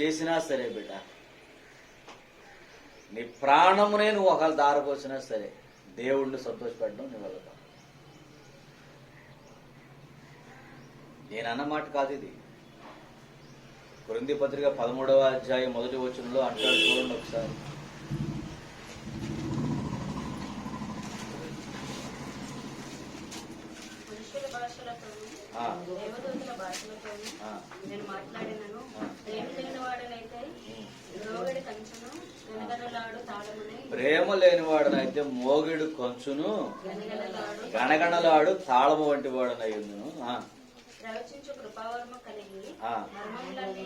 చేసినా సరే బిడ్డ. నీ ప్రాణమునే నువ్వు ఒకళ్ళు దారిపోసినా సరే దేవుణ్ణి సంతోషపెట్టడం నీ వల్ల నేను అన్నమాట కాదు ఇది. కురింది పత్రిక పదమూడవ అధ్యాయం మొదటి వచనంలో అంటాడు చూడండి ఒకసారి మనుషుల భాషలతోను ఆ. దేవదూతల. నేను మాట్లాడినను. ప్రేమ లేని వాడనైతే రోగడి కంచును వెనగనలాడు తాళముని ప్రేమ లేనివాడనైతే మోగిడు కొంచును గణగణలాడు తాళము వంటి ప్రవచించు కృపావర్మ కలిగి. మర్మములన్నీ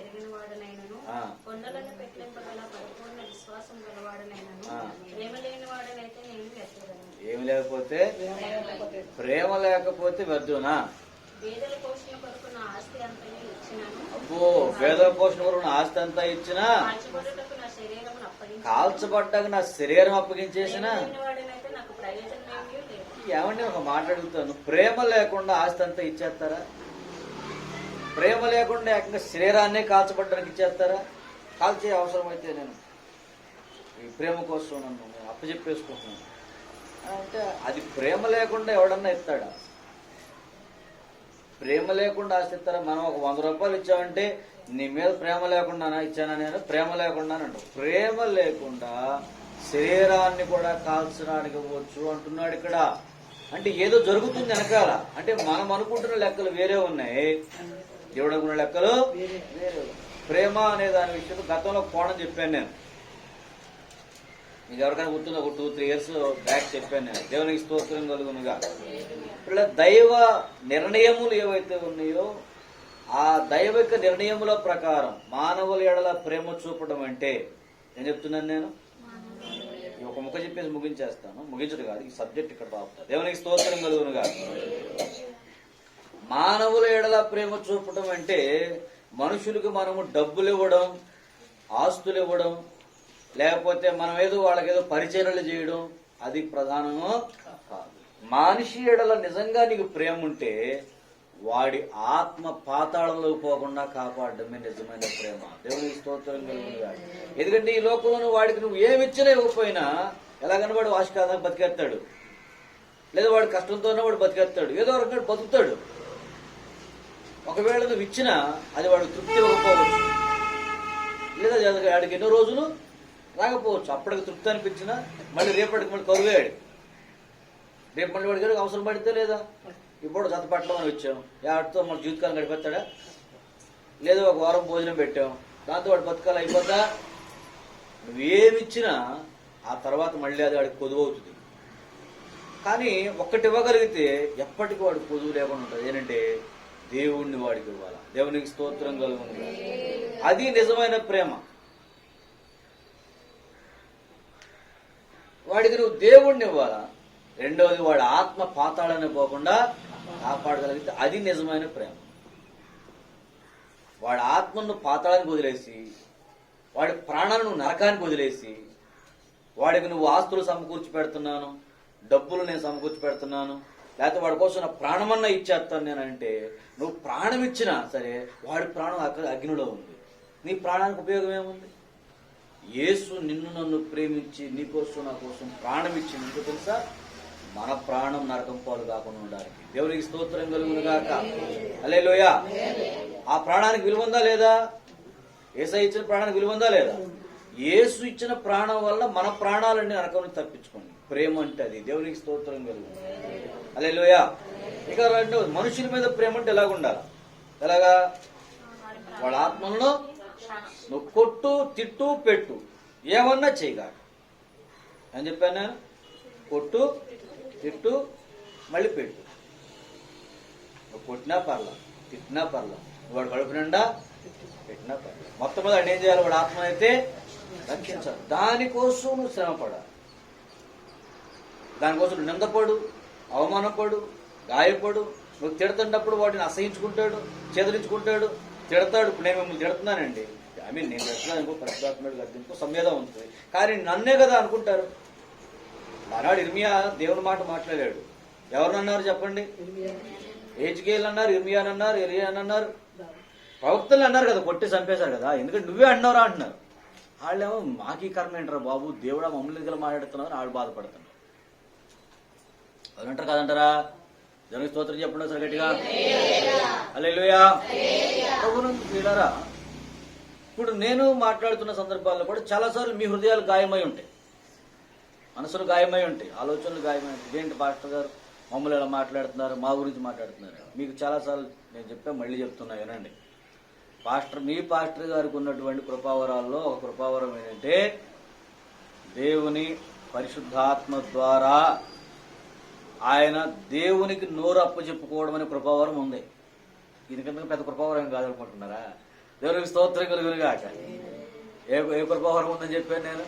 ఎరిగిన వాడనైనను. కొండలను పెట్టింపగల పరిపూర్ణ విశ్వాసం గలవాడనైనను. ప్రేమ లేని ఏమి లేకపోతే ప్రేమ లేకపోతే వ్యర్థునా? అబ్బో పేదల పోషణ కొరకు నా ఆస్తి అంతా ఇచ్చినా? కాల్చబడ్డాక నా శరీరం అప్పగించేసిన? ఏమండి ఒక మాట అడుగుతాను? ప్రేమ లేకుండా ఆస్తి అంతా ఇచ్చేస్తారా? ప్రేమ లేకుండా ఏకంగా శరీరాన్నే కాల్చబడ్డానికి ఇచ్చేస్తారా? కాల్చే అవసరం అయితే నేను ఈ ప్రేమ కోసం నన్ను నేను అప్పచెప్పేసుకుంటున్నాను. అది ప్రేమ లేకుండా ఎవడన్నా ఇస్తాడా? ప్రేమ లేకుండా ఆస్తి ఇస్తారా మనం ఒక వంద రూపాయలు ఇచ్చామంటే నీ మీద ప్రేమ లేకుండా ఇచ్చానా నేను? ప్రేమ లేకుండా అంటావు. ప్రేమ లేకుండా శరీరాన్ని కూడా కాల్చడానికి వచ్చు అంటున్నాడు ఇక్కడ. అంటే ఏదో జరుగుతుంది వెనకాల. అంటే మనం అనుకుంటున్న లెక్కలు వేరే ఉన్నాయి. దేవుడు అనుకున్న లెక్కలు. ప్రేమ అనే దాని విషయంలో గతంలో కోణం చెప్పాను నేను. మీకు ఎవరికైనా గుర్తుందో? ఒక టూ త్రీ ఇయర్స్ బ్యాక్ చెప్పాను నేను. దేవునికి స్తోత్రం కలుగునుగా. ఇలా దైవ నిర్ణయములు ఏవైతే ఉన్నాయో ఆ దైవిక నిర్ణయముల ప్రకారం మానవుల ఎడల ప్రేమ చూపడం అంటే ఏం చెప్తున్నాను నేను? ఒక ముఖ చెప్పేసి ముగించేస్తాను. ముగించడు కాదు ఈ సబ్జెక్ట్ ఇక్కడ బాగుంటుంది. దేవునికి స్తోత్రం కలుగునుగా. మానవుల ఎడల ప్రేమ చూపటం అంటే మనుషులకు మనము డబ్బులు ఇవ్వడం ఆస్తులు ఇవ్వడం లేకపోతే మనం ఏదో వాళ్ళకి ఏదో పరిచర్యలు చేయడం అది ప్రధానము కాదు. మనిషి ఎడల నిజంగా నీకు ప్రేమ ఉంటే వాడి ఆత్మ పాతాళంలో పోకుండా కాపాడడమే నిజమైన ప్రేమ. దేవుని స్తోత్రం కలుగునుగా ఎందుకంటే ఈ లోకంలో వాడికి నువ్వు ఏమి ఇచ్చినా ఇవ్వకపోయినా ఎలా కనబడి? వాషకాదా బతికేస్తాడు. లేదా వాడు కష్టంతోనే వాడు బతికేస్తాడు. ఏదో రకంగా బతుకుతాడు. ఒకవేళ నువ్వు ఇచ్చినా అది వాడు తృప్తి ఇవ్వకపోవచ్చు. లేదా వాడికి ఎన్నో రోజులు రాకపోవచ్చు. అప్పటికి తృప్తి అనిపించినా మళ్ళీ రేపటికి మళ్ళీ కరువేడు రేపు మళ్ళీ వాడికి అవసరం పడితే లేదా? ఇప్పుడు జత పట్టడం అని వచ్చాం. వాటితో మన జీవితకాలం గడిపెత్తాడా లేదా ఒక వారం భోజనం పెట్టాం. దాంతో వాడు బతకాలు అయిపోతా నువ్వేమిచ్చినా ఆ తర్వాత మళ్ళీ అది వాడికి కొదువు అవుతుంది. కానీ ఒక్కటి ఇవ్వగలిగితే ఎప్పటికీ వాడు పొదువు లేకుండా ఉంటుంది. ఏంటంటే దేవుణ్ణి వాడికి ఇవ్వాలి? దేవునికి స్తోత్రం కలుగుతుంది అది నిజమైన ప్రేమ. వాడికి నువ్వు దేవుణ్ణి ఇవ్వాలా? రెండవది వాడి ఆత్మ పాతాళని పోకుండా కాపాడగలిగితే అది నిజమైన ప్రేమ. వాడి ఆత్మను పాతాళానికి వదిలేసి వాడి ప్రాణాలను నరకానికి వదిలేసి వాడికి నువ్వు ఆస్తులు సమకూర్చి పెడుతున్నాను డబ్బులు నేను సమకూర్చి పెడుతున్నాను లేకపోతే వాడి కోసం నా ప్రాణమన్నా ఇచ్చేస్తాను నేను అంటే నువ్వు ప్రాణం ఇచ్చినా సరే వాడి ప్రాణం అక్కడ అగ్నిలో ఉంది. నీ ప్రాణానికి ఉపయోగం ఏముంది? యేసు నిన్ను నన్ను ప్రేమించి నీకోసం నా కోసం ప్రాణం ఇచ్చి నీకు తెలుసా? మన ప్రాణం నరకం పాలు కాకుండా ఉండడానికి. దేవునికి స్తోత్రం కలుగును గాక. అలే లోయ ఆ ప్రాణానికి విలువ ఉందా లేదా? ఏసై ఇచ్చిన ప్రాణానికి విలువ ఉందా లేదా? యేసు ఇచ్చిన ప్రాణం వల్ల మన ప్రాణాలన్నీ నరకం నుంచి తప్పించుకోండి. ప్రేమ అంటే అది. దేవునికి స్తోత్రం కలుగు అలే ఇక రెండు మనుషుల మీద ప్రేమ అంటే ఎలాగుండాలి? ఎలాగా? వాళ్ళ ఆత్మంలో నువ్వు కొట్టు తిట్టు పెట్టు. ఏమన్నా చేయగాడు అని చెప్పాను? కొట్టు తిట్టు మళ్ళీ పెట్టు. నువ్వు కొట్టినా పర్లా తిట్టినా పర్లా. వాడు కడుపు నిండా పెట్టినా పర్లా. మొత్తం మీద ఏం చేయాలి? వాడు ఆత్మ అయితే రక్షించాలి. దానికోసం నువ్వు శ్రమపడాలి. దానికోసం నువ్వు నిందపడు అవమానపడు గాయపడు. నువ్వు తిడుతున్నప్పుడు వాడిని అసహించుకుంటాడు చెదిరించుకుంటాడు. తిడతాడు. ఇప్పుడు నేను మిమ్మల్ని తిడుతున్నానండి. ఐ మీన్ నేను తిడుతున్నాను ఇంకో పరిశుభాత్మడు గర్దింపు సంవేదం ఉంటుంది. కానీ నన్నే కదా అనుకుంటారు? ఆనాడు ఇర్మియా దేవుని మాట మాట్లాడాడు. ఎవరినన్నారు చెప్పండి? ఏజ్కేల్ అన్నారు ఇర్మియాన్ అన్నారు ఎరియాన్ అన్నారు ప్రవక్తలు అన్నారు కదా కొట్టి చంపేశారు కదా. ఎందుకంటే నువ్వే అన్నారా అంటున్నారు. వాళ్ళేమో మాకీ కర్మ ఏంటారా బాబు? దేవుడా మమ్మల్ని దగ్గర మాట్లాడుతున్నారు వాళ్ళు బాధపడుతున్నారు. అవునంటారు కదంటారా? జనం స్తోత్రం చెప్పండి సార్ గట్టిగా. అల్లెలుయా ప్రభునందు ప్రియులారా ఇప్పుడు నేను మాట్లాడుతున్న సందర్భాల్లో కూడా చాలాసార్లు మీ హృదయాలు గాయమై ఉంటాయి. మనసులు గాయమై ఉంటాయి ఆలోచనలు గాయమై ఉంటాయి. ఏంటి పాస్టర్ గారు? మమ్మల్ని ఎలా మాట్లాడుతున్నారు మా గురించి మాట్లాడుతున్నారు. మీకు చాలాసార్లు నేను చెప్పా మళ్ళీ చెప్తున్నా వినండి. పాస్టర్ మీ పాస్టర్ గారికి ఉన్నటువంటి కృపావరాల్లో ఒక కృపావరం ఏంటంటే దేవుని పరిశుద్ధాత్మ ద్వారా ఆయన దేవునికి నోరు అప్పచెప్పుకోవడం అనే కృపావరం ఉంది. ఇది కింద పెద్ద కృపావరం కాదనుకుంటున్నారా దేవునికి స్తోత్రం కలుగురుగాక ఏ ఏ కృపావరం ఉందని చెప్పాను నేను?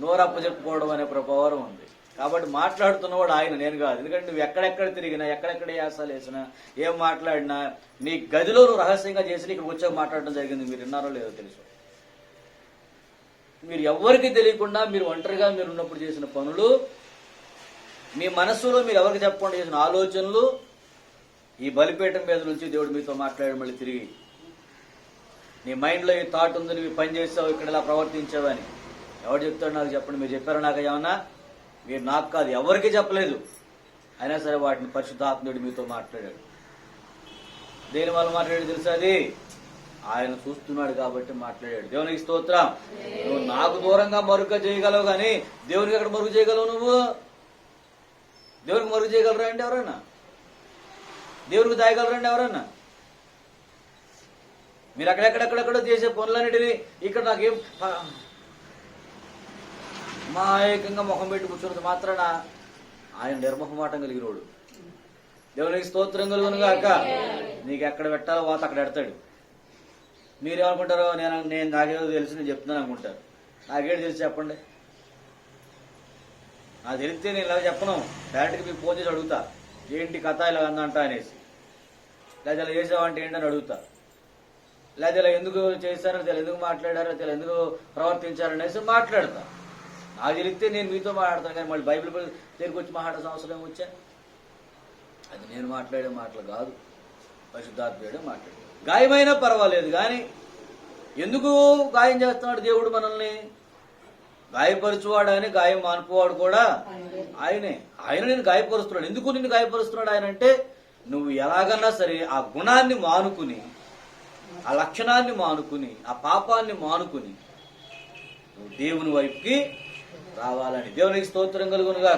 నోరు అప్పచెప్పుకోవడం అనే కృపావరం ఉంది. కాబట్టి మాట్లాడుతున్నవాడు ఆయన నేను కాదు. ఎందుకంటే నువ్వు ఎక్కడెక్కడ తిరిగినా ఎక్కడెక్కడ యాసాలు వేసినా ఏం మాట్లాడినా నీ గదిలో నువ్వు రహస్యంగా చేసి ఇక్కడికి వచ్చాక మాట్లాడడం జరిగింది. మీరు విన్నారో లేదో తెలుసు. మీరు ఎవ్వరికి తెలియకుండా మీరు ఒంటరిగా మీరు ఉన్నప్పుడు చేసిన పనులు మీ మనస్సులో మీరు ఎవరికి చెప్పకుండా చేసిన ఆలోచనలు ఈ బలిపీఠం మీద నుంచి దేవుడు మీతో మాట్లాడడం మళ్ళీ తిరిగి నీ మైండ్లో ఈ థాట్ ఉంది నువ్వు పని చేసావు ఇక్కడ ఇలా ప్రవర్తించావని ఎవరు చెప్తాడు నాకు చెప్పండి మీరు చెప్పారా నాకు ఏమన్నా? మీరు నాకు కాదు ఎవరికి చెప్పలేదు. అయినా సరే వాటిని పరిశుద్ధాత్ముడు మీతో మాట్లాడాడు. దేని వల్ల మాట్లాడాడు తెలుసా అది? ఆయన చూస్తున్నాడు కాబట్టి మాట్లాడాడు. దేవునికి స్తోత్రం. నువ్వు నాకు దూరంగా మరుగ్గా చేయగలవు కానీ దేవునికి ఎక్కడ మరుగు చేయగలవు నువ్వు? దేవునికి మరుగు చేయగలరా అండి ఎవరన్నా దేవునికి దాయగలరండి ఎవరన్నా మీరు అక్కడెక్కడెక్కడెక్కడో చేసే పనులన్నిటిని ఇక్కడ నాకేం మాయకంగా ముఖం పెట్టి కూర్చున్నది మాత్రాన ఆయన నిర్మహమాటం కలిగినోడు. దేవునికి స్తోత్రం కలుగును గాక. నీకు ఎక్కడ పెట్టాలో వాత అక్కడ పెడతాడు. మీరేమనుకుంటారో నేను నేను నాకేదో తెలుసు నేను చెప్తున్నాను అనుకుంటారు. నాకేంటి తెలిసి చెప్పండి? నాకు తెలిస్తే నేను ఇలా చెప్పను. డైరెక్ట్గా మీకు ఫోన్ చేసి అడుగుతా. ఏంటి కథ ఇలా అందంట అనేసి. లేదా ఇలా చేసావంటే ఏంటని అడుగుతా. లేదా ఇలా ఎందుకు చేశారో తెలియదు ఎందుకు మాట్లాడారో తెలియదు ఎందుకు ప్రవర్తించారు అనేసి మాట్లాడతా. నాకు తెలిస్తే నేను మీతో మాట్లాడతాను కానీ మళ్ళీ బైబిల్ దగ్గరికి వచ్చి మాట్లాడాల్సిన అవసరం ఏమి అది నేను మాట్లాడే మాటలు కాదు. పరిశుద్ధాత్మడే మాట్లాడే. గాయమైనా పర్వాలేదు కానీ ఎందుకు గాయం చేస్తున్నాడు దేవుడు మనల్ని? గాయపరచువాడు అని గాయం మానుకోవాడు కూడా ఆయనే. ఆయన. నేను గాయపరుస్తున్నాడు. ఎందుకు నిన్ను గాయపరుస్తున్నాడు ఆయన అంటే నువ్వు ఎలాగన్నా సరే ఆ గుణాన్ని మానుకుని ఆ లక్షణాన్ని మానుకుని ఆ పాపాన్ని మానుకుని నువ్వు దేవుని వైపుకి రావాలని దేవునికి స్తోత్రం కలుగునుగా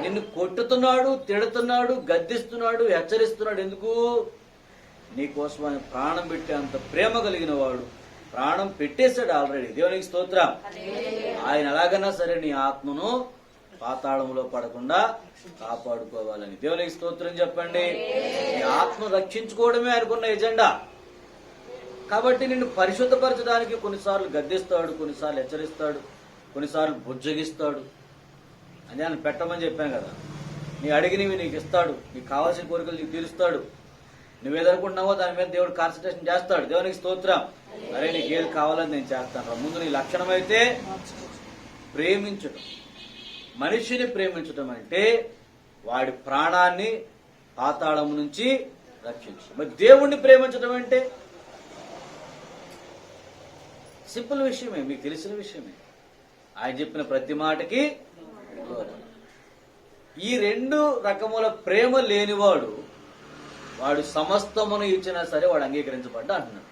నిన్ను కొట్టుతున్నాడు తిడుతున్నాడు గద్దిస్తున్నాడు హెచ్చరిస్తున్నాడు. ఎందుకు? నీకోసం ఆయన ప్రాణం పెట్టే అంత ప్రేమ కలిగిన వాడు ప్రాణం పెట్టేశాడు ఆల్రెడీ. దేవునికి స్తోత్రం. ఆయన ఎలాగైనా సరే నీ ఆత్మను పాతాళంలో పడకుండా కాపాడుకోవాలని. దేవునికి స్తోత్రం చెప్పండి. నీ ఆత్మ రక్షించుకోవడమే అనుకున్న ఎజెండా. కాబట్టి నిన్ను పరిశుద్ధపరచడానికి కొన్నిసార్లు గద్దిస్తాడు కొన్నిసార్లు హెచ్చరిస్తాడు కొన్నిసార్లు బుజ్జగిస్తాడు. అని ఆయన పెట్టమని చెప్పాను కదా. నీ అడిగినవి నీకు ఇస్తాడు నీకు కావాల్సిన కోరికలు నీకు తీరుస్తాడు. నువ్వేదనుకుంటున్నావో దాని మీద దేవుడు కాన్సన్ట్రేషన్ చేస్తాడు. దేవునికి స్తోత్రం. అరే నీకు ఏది కావాలని నేను చేస్తాను రా. ముందు నీ లక్షణం అయితే ప్రేమించడం మనిషిని ప్రేమించటం అంటే వాడి ప్రాణాన్ని పాతాళం నుంచి రక్షించు మరి దేవుణ్ణి ప్రేమించటం అంటే? సింపుల్ విషయమే మీకు తెలిసిన విషయమే. ఆయన చెప్పిన ప్రతి మాటకి ఈ రెండు రకముల ప్రేమ లేనివాడు వాడు సమస్తమును ఇచ్చినా సరే వాడు అంగీకరించబడ్డా అంటున్నాడు.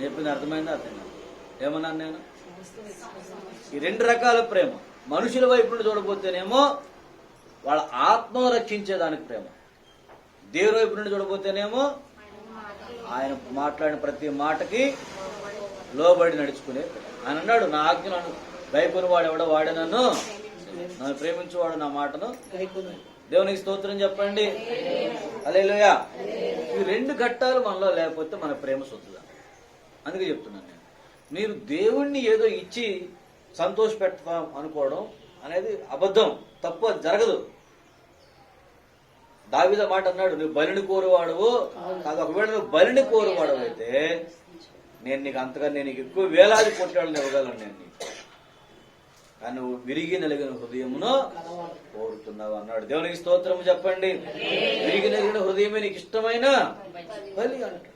నేను చెప్పింది అర్థమైందా అర్థం కాదు. ఏమన్నాను నేను ఈ రెండు రకాల ప్రేమ. మనుషుల వైపు నుండి చూడబోతేనేమో వాళ్ళ ఆత్మ రక్షించేదానికి ప్రేమ. దేవుని వైపు నుండి చూడబోతేనేమో ఆయన మాట్లాడిన ప్రతి మాటకి లోబడి నడుచుకునే. ఆయన అన్నాడు నా ఆజ్ఞలను వాడు ఎవడో వాడే నన్ను నన్ను ప్రేమించేవాడు నా మాటను దేవునికి స్తోత్రం చెప్పండి. అలేలోయ ఈ రెండు ఘట్టాలు మనలో లేకపోతే మన ప్రేమ సొత్తుదా? అందుకే చెప్తున్నాను నేను. మీరు దేవుణ్ణి ఏదో ఇచ్చి సంతోష పెడతాం అనుకోవడం అనేది అబద్ధం. తప్పు అది జరగదు. దావిద మాట అన్నాడు నువ్వు బలిని కోరువాడువు కాదు ఒకవేళ నువ్వు బలిని కోరువాడు అయితే నేను నీకు అంతగా నేను నీకు ఎక్కువ వేలాది కొట్టాడు ఇవ్వగలను నేను నీకు. కానీ నువ్వు విరిగి నలిగిన హృదయమును కోరుతున్నావు అన్నాడు. దేవునికి స్తోత్రము చెప్పండి. విరిగి నలిగిన ఉదయమే నీకు ఇష్టమైన బలి అంటాడు.